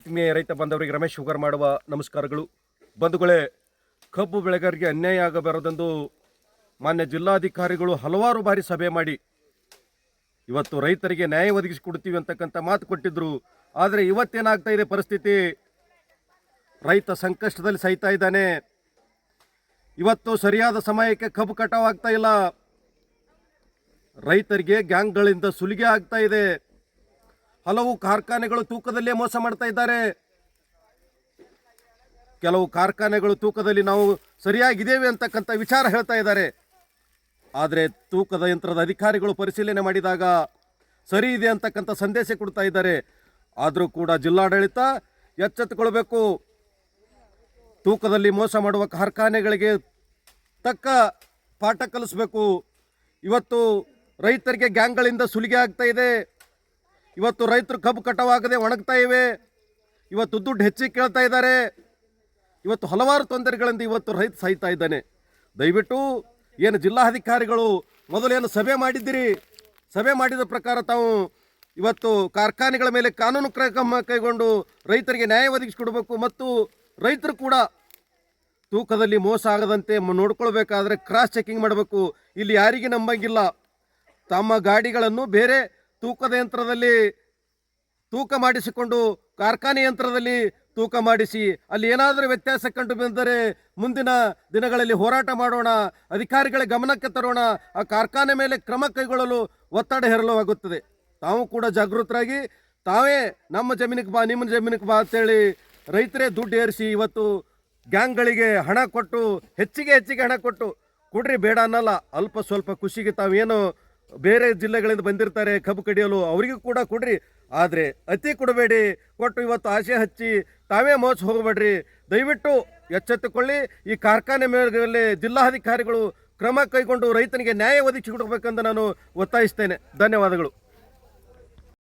ಆತ್ಮೀಯ ರೈತ ಬಂದವರಿಗೆ ರಮೇಶ್ ಶುಗರ್ ಮಾಡುವ ನಮಸ್ಕಾರಗಳು. ಬಂಧುಗಳೇ, ಕಬ್ಬು ಬೆಳೆಗಾರರಿಗೆ ಅನ್ಯಾಯ ಆಗಬಾರದೆಂದು ಮಾನ್ಯ ಜಿಲ್ಲಾಧಿಕಾರಿಗಳು ಹಲವಾರು ಬಾರಿ ಸಭೆ ಮಾಡಿ ಇವತ್ತು ರೈತರಿಗೆ ನ್ಯಾಯ ಒದಗಿಸಿಕೊಡ್ತೀವಿ ಅಂತಕ್ಕಂಥ ಮಾತು ಕೊಟ್ಟಿದ್ರು. ಆದರೆ ಇವತ್ತೇನಾಗ್ತಾ ಇದೆ ಪರಿಸ್ಥಿತಿ? ರೈತ ಸಂಕಷ್ಟದಲ್ಲಿ ಸಹಿತಾ ಇದ್ದಾನೆ. ಇವತ್ತು ಸರಿಯಾದ ಸಮಯಕ್ಕೆ ಕಬ್ಬು ಕಟಾವ್ ಆಗ್ತಾ ಇಲ್ಲ. ರೈತರಿಗೆ ಗ್ಯಾಂಗ್ಗಳಿಂದ ಸುಲಿಗೆ ಆಗ್ತಾ ಇದೆ. ಹಲವು ಕಾರ್ಖಾನೆಗಳು ತೂಕದಲ್ಲೇ ಮೋಸ ಮಾಡ್ತಾ ಇದ್ದಾರೆ. ಕೆಲವು ಕಾರ್ಖಾನೆಗಳು ತೂಕದಲ್ಲಿ ನಾವು ಸರಿಯಾಗಿದ್ದೇವೆ ಅಂತಕ್ಕಂಥ ವಿಚಾರ ಹೇಳ್ತಾ ಇದ್ದಾರೆ. ಆದರೆ ತೂಕದ ಯಂತ್ರದ ಅಧಿಕಾರಿಗಳು ಪರಿಶೀಲನೆ ಮಾಡಿದಾಗ ಸರಿ ಇದೆ ಅಂತಕ್ಕಂಥ ಸಂದೇಶ ಕೊಡ್ತಾ ಇದ್ದಾರೆ. ಆದರೂ ಕೂಡ ಜಿಲ್ಲಾಡಳಿತ ಎಚ್ಚೆತ್ತುಕೊಳ್ಬೇಕು. ತೂಕದಲ್ಲಿ ಮೋಸ ಮಾಡುವ ಕಾರ್ಖಾನೆಗಳಿಗೆ ತಕ್ಕ ಪಾಠ ಕಲಿಸ್ಬೇಕು. ಇವತ್ತು ರೈತರಿಗೆ ಗ್ಯಾಂಗ್ಗಳಿಂದ ಸುಲಿಗೆ ಆಗ್ತಾ ಇದೆ. ಇವತ್ತು ರೈತರು ಕಬ್ಬು ಕಟಾವಾಗದೆ ಒಣಗ್ತಾ ಇವೆ. ಇವತ್ತು ದುಡ್ಡು ಹೆಚ್ಚಿಗೆ ಕೇಳ್ತಾ ಇದ್ದಾರೆ. ಇವತ್ತು ಹಲವಾರು ತೊಂದರೆಗಳಿಂದ ಇವತ್ತು ರೈತ ಸಾಯ್ತಾ ಇದ್ದಾನೆ. ದಯವಿಟ್ಟು ಏನು ಜಿಲ್ಲಾಧಿಕಾರಿಗಳು ಮೊದಲೇನು ಸಭೆ ಮಾಡಿದ್ದೀರಿ? ಸಭೆ ಮಾಡಿದ ಪ್ರಕಾರ ತಾವು ಇವತ್ತು ಕಾರ್ಖಾನೆಗಳ ಮೇಲೆ ಕಾನೂನು ಕ್ರಮ ಕೈಗೊಂಡು ರೈತರಿಗೆ ನ್ಯಾಯ ಒದಗಿಸಿಕೊಡಬೇಕು ಮತ್ತು ರೈತರು ಕೂಡ ತೂಕದಲ್ಲಿ ಮೋಸ ಆಗದಂತೆ ನೋಡ್ಕೊಳ್ಬೇಕಾದ್ರೆ ಕ್ರಾಸ್ ಚೆಕಿಂಗ್ ಮಾಡಬೇಕು. ಇಲ್ಲಿ ಯಾರಿಗೆ ನಂಬಂಗಿಲ್ಲ. ತಮ್ಮ ಗಾಡಿಗಳನ್ನು ಬೇರೆ ತೂಕದ ಯಂತ್ರದಲ್ಲಿ ತೂಕ ಮಾಡಿಸಿಕೊಂಡು ಕಾರ್ಖಾನೆ ಯಂತ್ರದಲ್ಲಿ ತೂಕ ಮಾಡಿಸಿ, ಅಲ್ಲಿ ಏನಾದರೂ ವ್ಯತ್ಯಾಸ ಕಂಡು ಬಂದರೆ ಮುಂದಿನ ದಿನಗಳಲ್ಲಿ ಹೋರಾಟ ಮಾಡೋಣ, ಅಧಿಕಾರಿಗಳ ಗಮನಕ್ಕೆ ತರೋಣ, ಆ ಕಾರ್ಖಾನೆ ಮೇಲೆ ಕ್ರಮ ಕೈಗೊಳ್ಳಲು ಒತ್ತಡ ಹೇರಲಾಗುತ್ತದೆ ತಾವು ಕೂಡ ಜಾಗೃತರಾಗಿ, ತಾವೇ ನಮ್ಮ ಜಮೀನಿಗೆ ಬಾ, ನಿಮ್ಮ ಜಮೀನಿಗೆ ಬಾ ಅಂತೇಳಿ ರೈತರೇ ದುಡ್ಡು ಏರಿಸಿ ಇವತ್ತು ಗ್ಯಾಂಗ್ಗಳಿಗೆ ಹಣ ಕೊಟ್ಟು, ಹೆಚ್ಚಿಗೆ ಹೆಚ್ಚಿಗೆ ಹಣ ಕೊಟ್ಟು, ಕೊಡ್ರಿ ಬೇಡ ಅನ್ನಲ್ಲ, ಅಲ್ಪ ಸ್ವಲ್ಪ ಖುಷಿಗೆ ತಾವೇನು ಬೇರೆ ಜಿಲ್ಲೆಗಳಿಂದ ಬಂದಿರ್ತಾರೆ, ಕಬ್ಬು ಕಡಿಯಲು ಅವರಿಗೂ ಕೂಡ ಕೊಡ್ರಿ. ಆದರೆ ಅತಿ ಕೊಡಬೇಡಿ. ಕೊಟ್ಟು ಇವತ್ತು ಆಸೆ ಹಚ್ಚಿ ತಾವೇ ಮೋಸ ಹೋಗಬೇಡ್ರಿ. ದಯವಿಟ್ಟು ಎಚ್ಚೆತ್ತುಕೊಳ್ಳಿ. ಈ ಕಾರ್ಖಾನೆ ಮೇಲೆ ಜಿಲ್ಲಾಧಿಕಾರಿಗಳು ಕ್ರಮ ಕೈಗೊಂಡು ರೈತನಿಗೆ ನ್ಯಾಯ ಒದಗಿಸಿಕೊಡ್ಬೇಕೆಂದು ನಾನು ಒತ್ತಾಯಿಸ್ತೇನೆ. ಧನ್ಯವಾದಗಳು.